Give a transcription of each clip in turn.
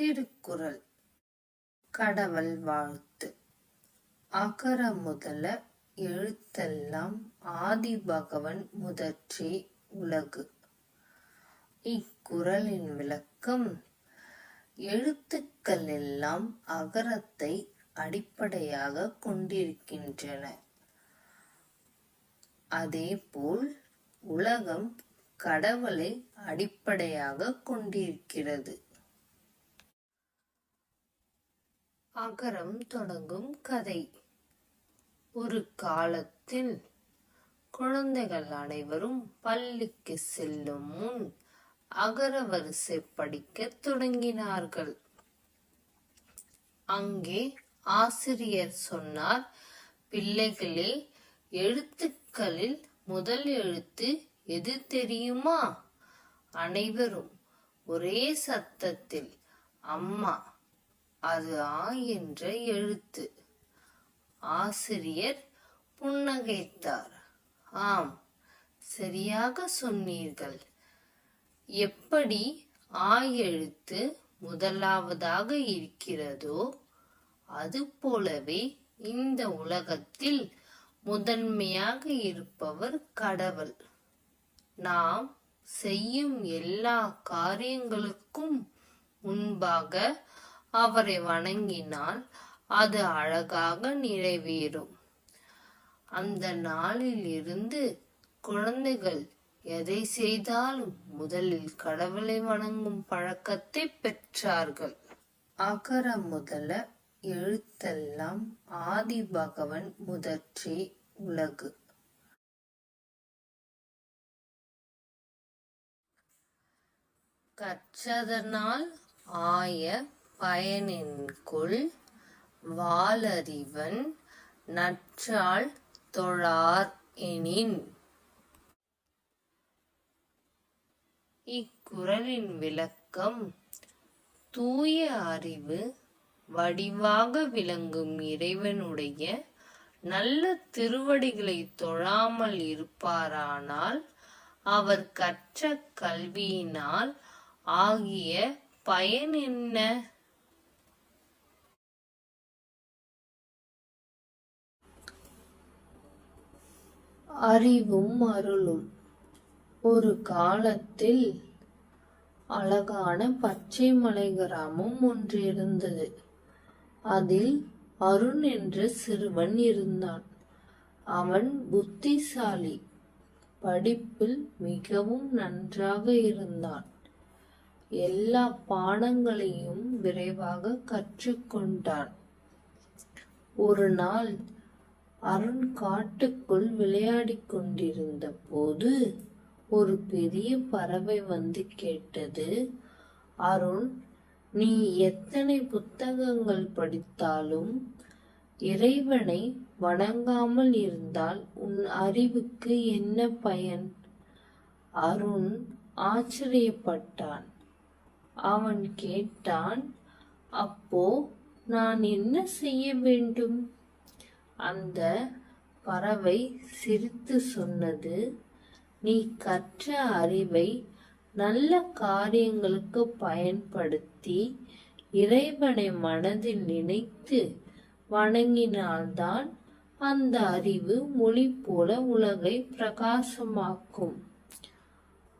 திருக்குறள். கடவுள் வாழ்த்து. அகர முதல எழுத்தெல்லாம் ஆதி பகவன் முதற்றே உலகு. இக்குறளின் விளக்கம் எழுத்துக்கள் எல்லாம் அகரத்தை அடிப்படையாக கொண்டிருக்கின்றன. அதேபோல் உலகம் கடவுளை அடிப்படையாக கொண்டிருக்கிறது. அகரம் தொடங்கும் கதை. ஒரு காலத்தில் குழந்தைகள் அனைவரும் பள்ளிக்கு செல்லும் முன் அகர வரிசை படிக்க தொடங்கினார்கள். அங்கே ஆசிரியர் சொன்னார் பிள்ளைகளே எழுத்துக்களில் முதல் எழுத்து எது தெரியுமா? அனைவரும் ஒரே சத்தத்தில் அம்மா அது ஆ என்ற எழுத்து. ஆசிரியர் புன்னகைத்தார். ஆம் சரியாக சொன்னீர்கள். எப்படி ஆ எழுத்து முதலாவதாக இருக்கிறதோ அது போலவே இந்த உலகத்தில் முதன்மையாக இருப்பவர் கடவுள். நாம் செய்யும் எல்லா காரியங்களுக்கும் முன்பாக அவரை வணங்கினால் அது அழகாக நிறைவேறும். அந்த நாளில் இருந்து குழந்தைகள் எதை செய்தாலும் முதலில் கடவுளை வணங்கும் பழக்கத்தை பெற்றார்கள். அகர முதல எழுத்தெல்லாம் ஆதி பகவன் முதற்றே உலகு. கற்றதனால் ஆய பயனின்குள் வாலறிவன் நற்றால் தொழார் எனின். இக்குறளின் விளக்கம் தூய அறிவு வடிவாக விளங்கும் இறைவனுடைய நல்ல திருவடிகளை தொழாமல் இருப்பாரானால் அவர் கற்ற கல்வியினால் ஆகிய பயன் என்ன? அறிவும் அருளும். ஒரு காலத்தில் அழகான பச்சை மலை கிராமம் ஒன்று இருந்தது. அதில் அருண் என்ற சிறுவன் இருந்தான். அவன் புத்திசாலி. படிப்பில் மிகவும் நன்றாக இருந்தான். எல்லா பாடங்களையும் விரைவாக கற்றுக்கொண்டான். ஒரு நாள் அருண் காட்டுக்குள் விளையாடிக் கொண்டிருந்த போது ஒரு பெரிய பறவை வந்து கேட்டது. அருண் நீ எத்தனை புத்தகங்கள் படித்தாலும் இறைவனை வணங்காமல் இருந்தால் உன் அறிவுக்கு என்ன பயன் அருண் ஆச்சரியப்பட்டான். அவன் கேட்டான் அப்போ நான் என்ன செய்ய வேண்டும்? அந்த பறவை சிரித்து சொன்னது நீ கற்ற அறிவை நல்ல காரியங்களுக்கு பயன்படுத்தி இறைவனை மனதில் நினைத்து வணங்கினால்தான் அந்த அறிவு மொழி போல உலகை பிரகாசமாக்கும்.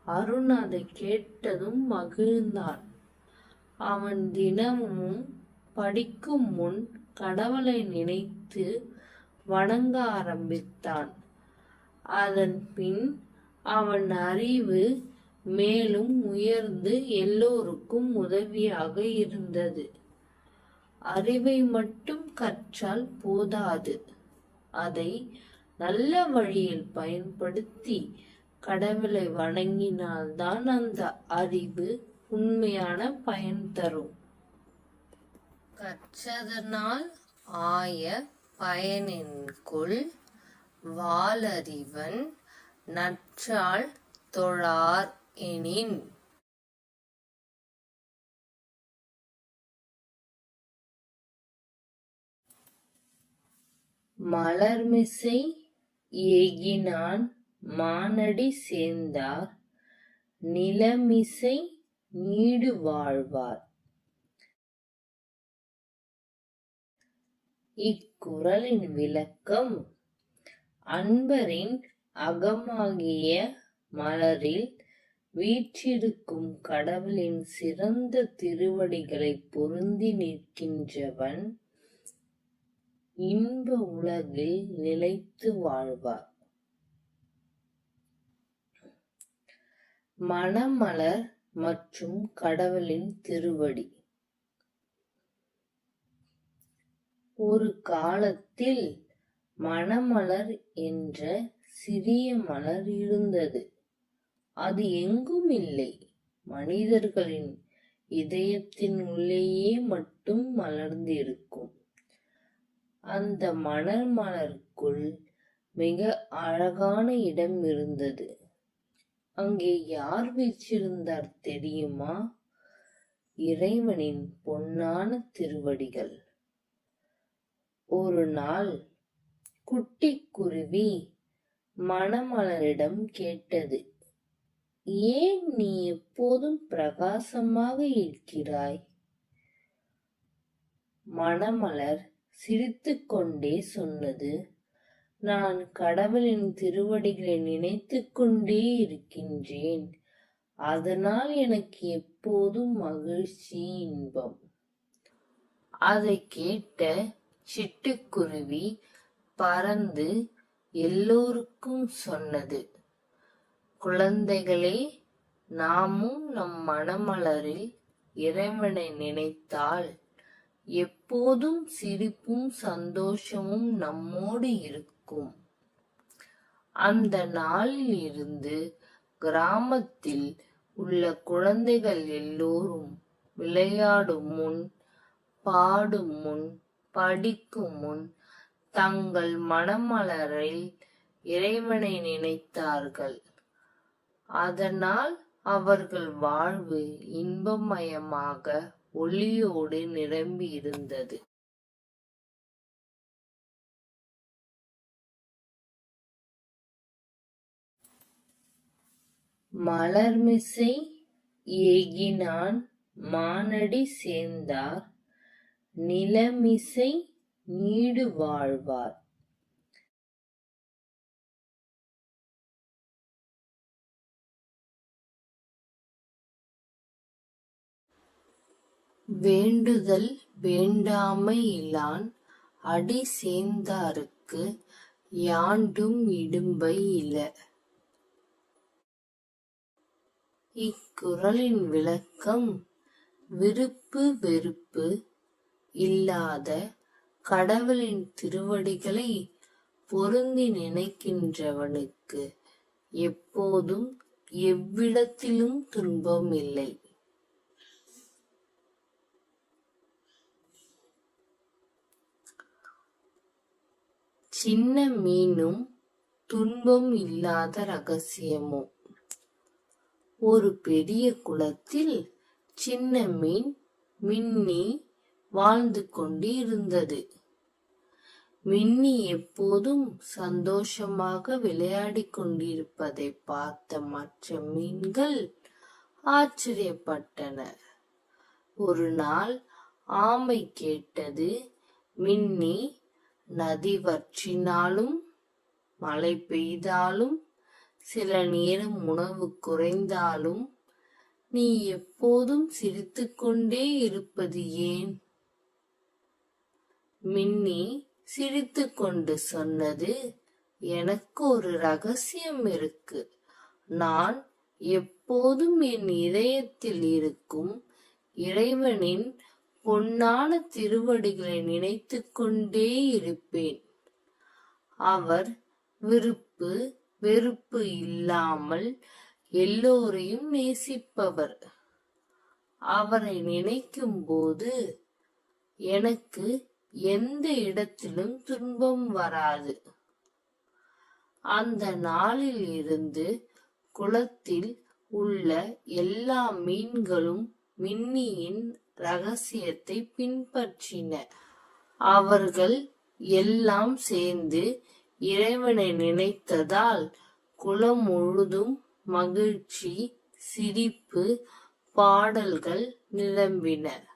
அருண் அதை கேட்டதும் மகிழ்ந்தான். அவன் தினமும் படிக்கும் முன் கடவுளை நினைத்து வணங்க ஆரம்பித்தான். அதன் பின் அவன் அறிவு மேலும் உயர்ந்து எல்லோருக்கும் உதவியாக இருந்தது. அறிவை மட்டும் கற்றால் போதாது. அதை நல்ல வழியில் பயன்படுத்தி கடவுளை வணங்கினால்தான் அந்த அறிவு உண்மையான பயன் தரும். கற்றதனால் ஆய பயனின்குள் வாலறிவன் நற்றால் தொழார் எனின். மலர்மிசை எகினான் மானடி சேர்ந்தார் நிலமிசை நீடு வாழ்வார். குரலின் விளக்கம் அன்பரின் அகமாகிய மலரில் வீற்றிருக்கும் கடவுளின் சிறந்த திருவடிகளை பொருந்தி நிற்கின்றவன் இன்ப உலகில் நிலைத்து வாழ்வார். மணமலர் மற்றும் கடவுளின் திருவடி. ஒரு காலத்தில் மணமலர் என்ற சிறிய மலர் இருந்தது. அது எங்கும் இல்லை. மனிதர்களின் இதயத்தின் உள்ளேயே மட்டும் மலர்ந்திருக்கும். அந்த மணல் மலருக்குள் மிக அழகான இடம் இருந்தது. அங்கே யார் வீச்சிருந்தார் தெரியுமா? இறைவனின் பொன்னான திருவடிகள். ஒரு நாள் குட்டிக்குருவி மணமலரிடம் கேட்டது ஏன் நீ எப்போதும் பிரகாசமாக இருக்கிறாய்? மணமலர் சிரித்துக்கொண்டே சொன்னது நான் கடவுளின் திருவடிகளை நினைத்துக் கொண்டே இருக்கின்றேன். அதனால் எனக்கு எப்போதும் மகிழ்ச்சி இன்பம். அதை கேட்ட சிட்டுக்குருவி பறந்து எல்லோருக்கும் சொன்னது. குழந்தைகளே நாமும் நம் மனமலரில் இறைவனை நினைத்தால் எப்போதும் சிரிப்பும் சந்தோஷமும் நம்மோடு இருக்கும். அந்த நாளில் இருந்து கிராமத்தில் உள்ள குழந்தைகள் எல்லோரும் விளையாடும் முன் பாடும் முன் படிக்கும் முன் தங்கள் மனமலரில் இறைவனை நினைத்தார்கள். அதனால் அவர்கள் வாழ்வு இன்பமயமாக ஒளியோடு நிரம்பி இருந்தது மலர்மிசை ஏகினான் மானடி சேர்ந்தார். நிலமிசை நீடு வாழ்வார். வேண்டுதல் வேண்டாமை இலான் அடி சேர்ந்தாருக்கு யாண்டும் இடும்பை இல. இக்குறளின் விளக்கம் விருப்பு வெறுப்பு இல்லாத கடவுளின் திருவடிகளை பொருந்தி நினைக்கின்றவனுக்கு எப்போதும் எவ்விடத்திலும் துன்பம் இல்லை சின்ன மீனும் துன்பம் இல்லாத ரகசியமும். ஒரு பெரிய குளத்தில் சின்ன மீன் மின்னி வாழ்ந்து கொண்டிருந்தது. மின்னி எப்போதும் சந்தோஷமாக விளையாடிக் கொண்டிருப்பதை பார்த்த மற்ற மீன்கள் ஆச்சரியப்பட்டன. ஒரு நாள் ஆமை கேட்டது மின்னி நதி வற்றினாலும் மழை பெய்தாலும் சில நேரம் உணவு குறைந்தாலும் நீ எப்போதும் சிரித்துக்கொண்டே இருப்பது ஏன்? மின்னி சிரித்துக்கொண்டு சொன்னது எனக்கு ஒரு ரகசியம் இருக்கு. நான் எப்போதும் என் இதயத்தில் இருக்கும் இறைவனின் பொன்னான திருவடிகளை நினைத்து கொண்டே இருப்பேன். அவர் விருப்பு வெறுப்பு இல்லாமல் எல்லோரையும் நேசிப்பவர். அவரை நினைக்கும் போது எனக்கு எந்த இடத்திலும் துன்பம் வராது. அந்த நாளில் இருந்து குளத்தில் உள்ள எல்லா மீன்களும் மின்னியின் ரகசியத்தை பின்பற்றின. அவர்கள் எல்லாம் சேர்ந்து இறைவனை நினைத்ததால் குலம் முழுதும் மகிழ்ச்சி சிரிப்பு பாடல்கள் நிரம்பின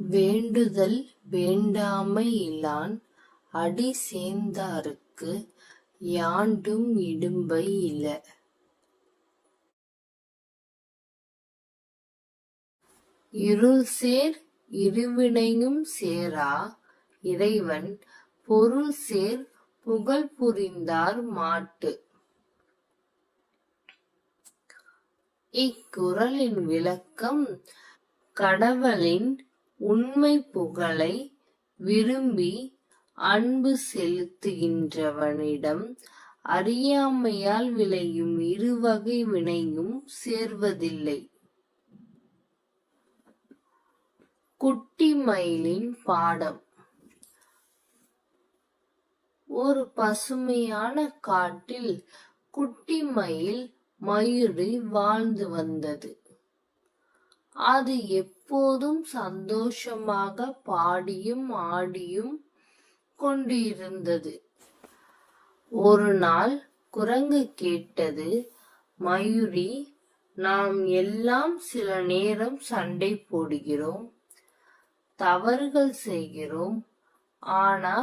வேண்டுதல் வேண்டாமை இலான் அடி சேர்ந்தாருக்கு யாண்டும் இடும்பை இல இருள் சேர் இருவினையும் சேரா இறைவன் பொருள் சேர் புகழ் புரிந்தார் மாட்டு. இக்குறளின் விளக்கம் கடவுளின் உண்மை புகழை விரும்பி அன்பு செலுத்துகின்றவனிடம் அறியாமையால் விளையும் இருவகை வினையும் சேர்வதில்லை. குட்டி மயிலின் பாடம். ஒரு பசுமையான காட்டில் குட்டி மயில் மயூரி வாழ்ந்து வந்தது. அது எப்போதும் சந்தோஷமாக பாடியும் ஆடியும் கொண்டிருந்தது. ஒரு நாள் குரங்கு கேட்டது மயூரி நாம் எல்லாம் சில நேரம் சண்டை போடுகிறோம் தவறுகள் செய்கிறோம் ஆனா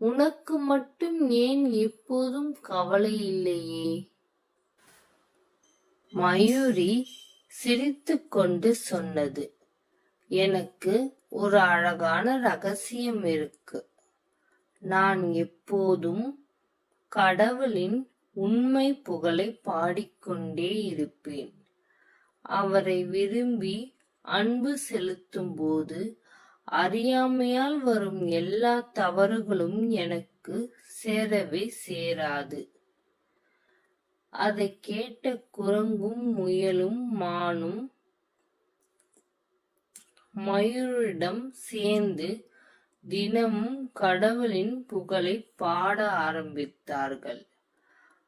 உனக்கு மட்டும் ஏன் எப்போதும் கவலை இல்லையே மயூரி சிரித்துக்கொண்டு சொன்னது எனக்கு ஒரு அழகான ரகசியம் இருக்கு. நான் எப்போதும் கடவுளின் உண்மை புகழை பாடிக்கொண்டே இருப்பேன். அவரை விரும்பி அன்பு செலுத்தும் போது அறியாமையால் வரும் எல்லா தவறுகளும் எனக்கு சேரவே சேராது. அதை கேட்ட குரங்கும் முயலும் மானும் மயூரிடம் சேர்ந்து தினமும் கடவுளின் புகழை பாட ஆரம்பித்தார்கள்.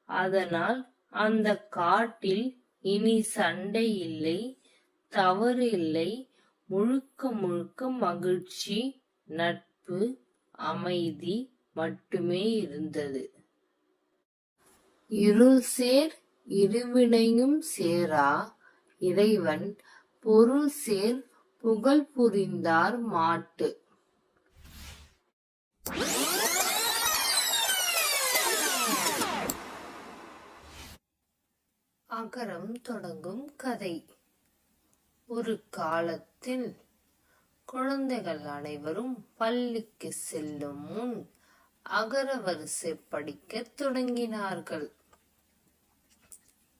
அதனால் அந்த காட்டில் இனி சண்டை இல்லை தவறு இல்லை முழுக்க முழுக்க மகிழ்ச்சி நட்பு அமைதி மட்டுமே இருந்தது. இருள் சேர் இருவினையும் சேரா இறைவன் பொருள் சேர் புகழ் புரிந்தார் மாட்டு. அகரம் தொடங்கும் கதை. ஒரு காலத்தில் குழந்தைகள் அனைவரும் பள்ளிக்கு செல்லும் முன் அகர வரிசை படிக்க தொடங்கினார்கள்.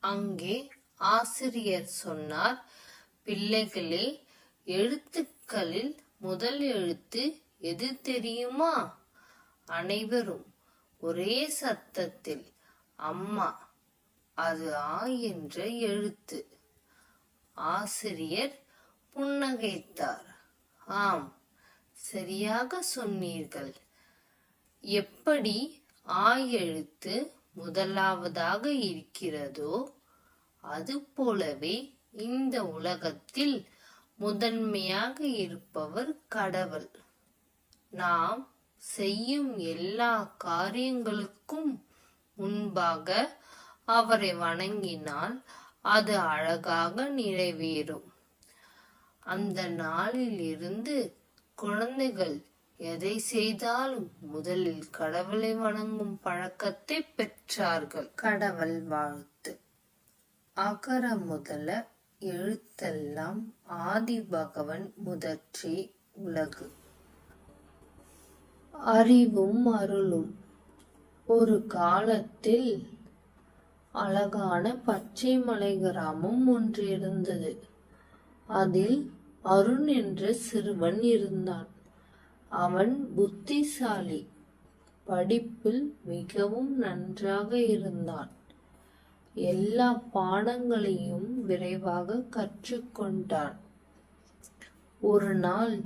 அங்கே ஆசிரியர் சொன்னார் பிள்ளைகளே எழுத்துக்களில் முதல் எழுத்து எது தெரியுமா? அனைவரும் ஒரே சத்தத்தில் அம்மா அது ஆ என்ற எழுத்து. ஆசிரியர் புன்னகைத்தார். ஆம் சரியாக சொன்னீர்கள். எப்படி ஆ எழுத்து முதலாவதாக இருக்கிறதோ அது போலவே இந்த உலகத்தில் முதன்மையாக இருப்பவர் கடவுள். நாம் செய்யும் எல்லா காரியங்களுக்கும் முன்பாக அவரை வணங்கினால் அது அழகாக நிறைவேறும். அந்த நாளில் இருந்து குழந்தைகள் எதை செய்தாலும் முதலில் கடவுளை வணங்கும் பழக்கத்தை பெற்றார்கள். கடவுள் வாழ்த்து. அகர முதல எழுத்தெல்லாம் ஆதி பகவன் முதற்றே உலகு. அறிவும் அருளும். ஒரு காலத்தில் அழகான பச்சை மலை கிராமம் ஒன்று இருந்தது. அதில் அருண் என்ற சிறுவன் இருந்தான். அவன் புத்திசாலி. படிப்பில் மிகவும் நன்றாக இருந்தான். எல்லா பாடங்களையும் விரைவாக கற்றுக்கொண்டான். ஒரு நாள்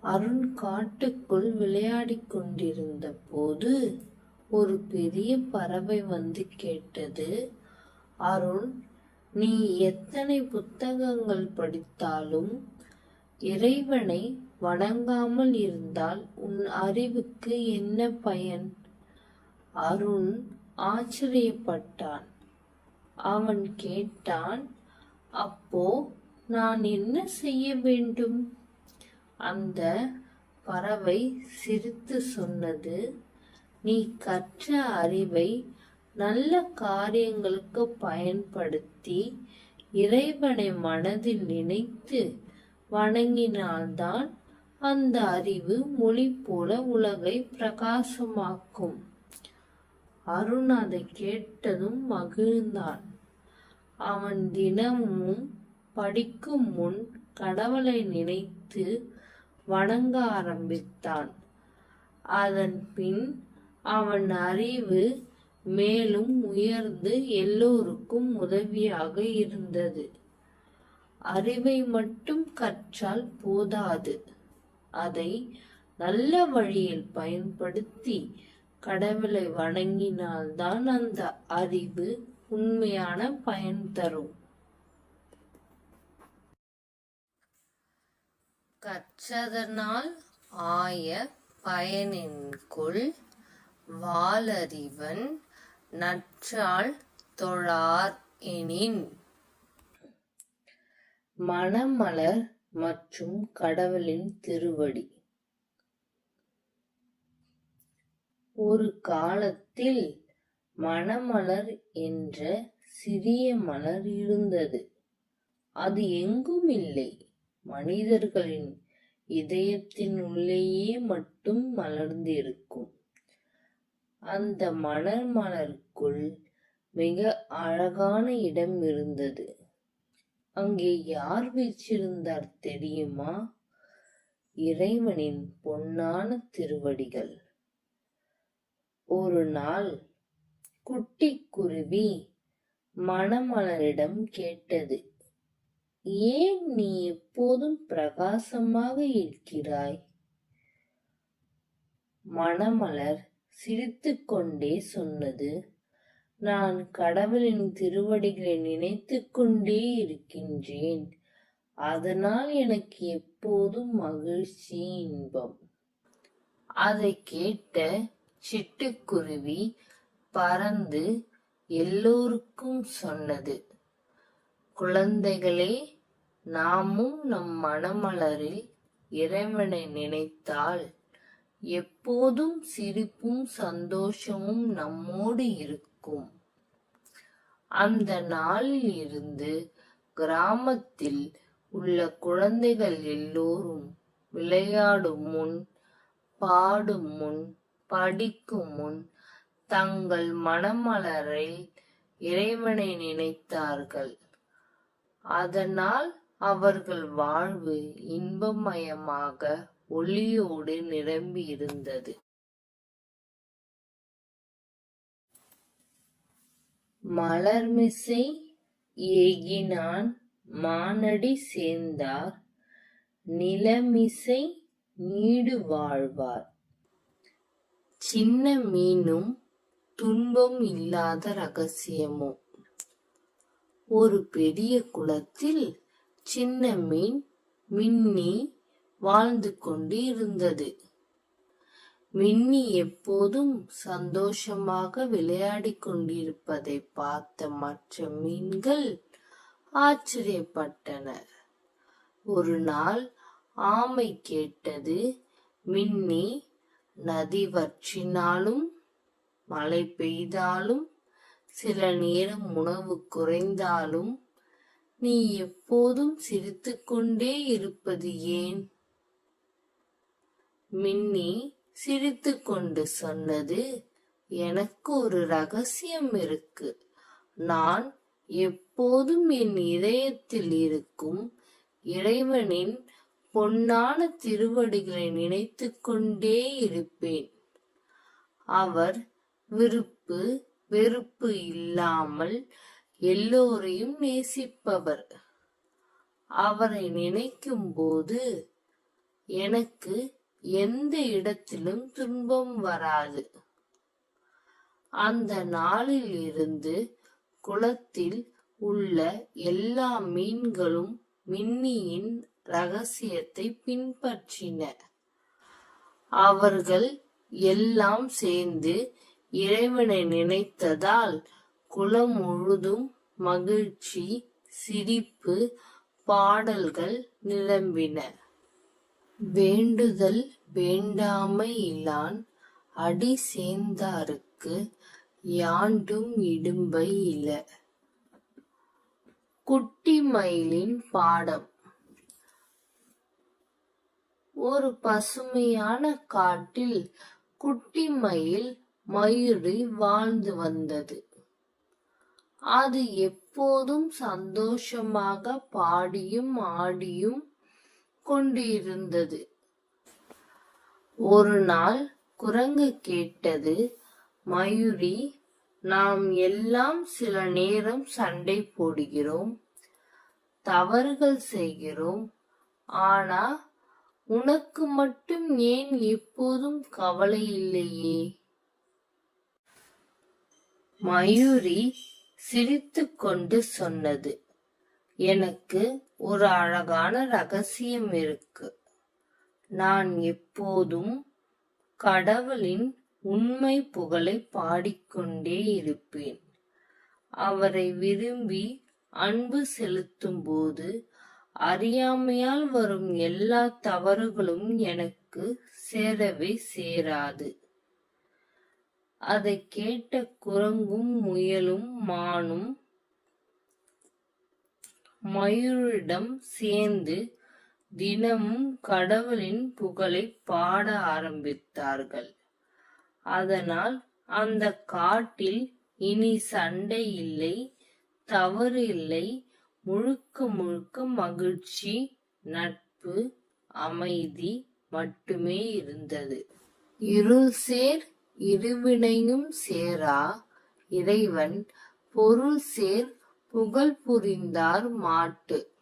அருண் காட்டுக்குள் விளையாடிக் கொண்டிருந்த போது ஒரு பெரிய பறவை வந்து கேட்டது. அருண் நீ எத்தனை புத்தகங்கள் படித்தாலும் இறைவனை வணங்காமல் இருந்தால் உன் அறிவுக்கு என்ன பயன்? அருண் ஆச்சரியப்பட்டான். அவன் கேட்டான் அப்போ நான் என்ன செய்ய வேண்டும்? அந்த பறவை சிரித்து சொன்னது நீ கற்ற அறிவை நல்ல காரியங்களுக்கு பயன்படுத்தி இறைவனை மனதில் நினைத்து வணங்கினால்தான் அந்த அறிவு மொழி போல உலகை பிரகாசமாக்கும். அருண் அதை கேட்டதும் மகிழ்ந்தான் அவன் தினமும் படிக்கும் முன் கடவுளை நினைத்து வணங்க ஆரம்பித்தான். அதன் பின் அவன் அறிவு மேலும் உயர்ந்து எல்லோருக்கும் உதவியாக இருந்தது. அறிவை மட்டும் கற்றால் போதாது. அதை நல்ல வழியில் பயன்படுத்தி கடவுளை வணங்கினால்தான் அந்த அறிவு உண்மையான பயன் தரும். கற்றதனால் ஆய பயனின்குள் வாலறிவன் நற்றால் தொழார் எனின். மணமலர் மற்றும் கடவுளின் திருவடி. ஒரு காலத்தில் மணமலர் என்ற சிறிய மலர் இருந்தது. அது எங்கும் இல்லை. மனிதர்களின் இதயத்தின் உள்ளேயே மட்டும் மலர்ந்திருக்கும். அந்த மலர் மலருக்குள் மிக அழகான இடம் இருந்தது. அங்கே யார் வீச்சிருந்தார் தெரியுமா? இறைவனின் பொன்னான திருவடிகள். ஒரு நாள் குட்டி குருவி மணமலரிடம் கேட்டது ஏன் நீ எப்போதும் பிரகாசமாக இருக்கிறாய்? மணமலர் சிரித்துக்கொண்டே சொன்னது நான் கடவுளின் திருவடிகளை நினைத்து கொண்டே இருக்கின்றேன். அதனால் எனக்கு எப்போதும் மகிழ்ச்சி இன்பம். அதை கேட்ட சிட்டுக்குருவி பறந்து எல்லோருக்கும் சொன்னது. குழந்தைகளே நாமும் நம் மனமலரில் இறைவனை நினைத்தால் எப்போதும் சிரிப்பும் சந்தோஷமும் நம்மோடு இருக்கும். அந்த நாளில் இருந்து கிராமத்தில் உள்ள குழந்தைகள் எல்லோரும் விளையாடும் முன் பாடும் முன் படிக்கும் முன் தங்கள் மனமலரில் இறைவனை நினைத்தார்கள். அதனால் அவர்கள் வாழ்வு இன்பமயமாக ஒளியோடு நிரம்பி இருந்தது மலர்மிசை ஏகினான் மானடி சேர்ந்தார். நிலமிசை நீடு வாழ்வார். சின்ன மீனும் துன்பம் இல்லாத ரகசியமும் ஒரு பெரிய குளத்தில் சின்ன மீன் மின்னி வாழ்ந்து கொண்டு இருந்தது. மின்னி எப்போதும் சந்தோஷமாக விளையாடிக் கொண்டிருப்பதை பார்த்த மற்ற மீன்கள் ஆச்சரியப்பட்டனர் ஒரு நாள் ஆமை கேட்டது மின்னி நதி வற்றினாலும் மழை பெய்தாலும் சில நேரம் உணவு குறைந்தாலும் நீ எப்போதும் சிரித்துக்கொண்டே இருப்பது ஏன்? மின்னி சிரித்து கொண்டு சொன்னது எனக்கு ஒரு ரகசியம் இருக்கு. நான் எப்போதும் என் இதயத்தில் இருக்கும் இறைவனின் பொன்னான திருவடிகளை நினைத்து கொண்டே இருப்பேன். அவர் விருப்பு வெறுப்பு இல்லாமல் எல்லோரையும் நேசிப்பவர். அவரை நினைக்கும் போது எனக்கு எந்த இடத்திலும் துன்பம் வராது. அந்த நாளில் இருந்து குளத்தில் உள்ள எல்லா மீன்களும் மின்னியின் ரகசியத்தை பின்பற்றின அவர்கள் எல்லாம் சேர்ந்து இறைவனை நினைத்ததால் குளம் முழுதும் மகிழ்ச்சி சிரிப்பு பாடல்கள் நிரம்பின வேண்டுதல் வேண்டாமை இலான் அடி சேர்ந்தாருக்கு யாண்டும் இடும்பை இல குட்டி மயிலின் பாடம். ஒரு பசுமையான காட்டில் குட்டி மயில் மயூரி வாழ்ந்து வந்தது. அது எப்போதும் சந்தோஷமாக பாடியும் ஆடியும் கொண்டிருந்தது. ஒரு நாள் குரங்கு கேட்டது மயூரி நாம் எல்லாம் சில நேரம் சண்டை போடுகிறோம் தவறுகள் செய்கிறோம் ஆனா உனக்கு மட்டும் ஏன் எப்போதும் கவலை இல்லையே? மயூரி சிரித்துக்கொண்டு சொன்னது. எனக்கு ஒரு அழகான ரகசியம் இருக்கு. நான் எப்போதும் கடவுளின் உண்மை புகழை பாடிக்கொண்டே இருப்பேன். அவரை விரும்பி அன்பு செலுத்தும் போது அறியாமையால் வரும் எல்லா தவறுகளும் எனக்கு சேரவே சேராது. அதை கேட்ட குரங்கும் முயலும் மானும் மயூரிடம் சேர்ந்து தினமும் கடவுளின் புகழை பாட ஆரம்பித்தார்கள். அதனால் அந்த காட்டில் இனி சண்டை இல்லை தவறு இல்லை முழுக்க முழுக்க மகிழ்ச்சி நட்பு அமைதி மட்டுமே இருந்தது. இருள் சேர் இருவினையும் சேரா? இறைவன் பொருள் சேர் புகழ் புரிந்தார் மாட்டு.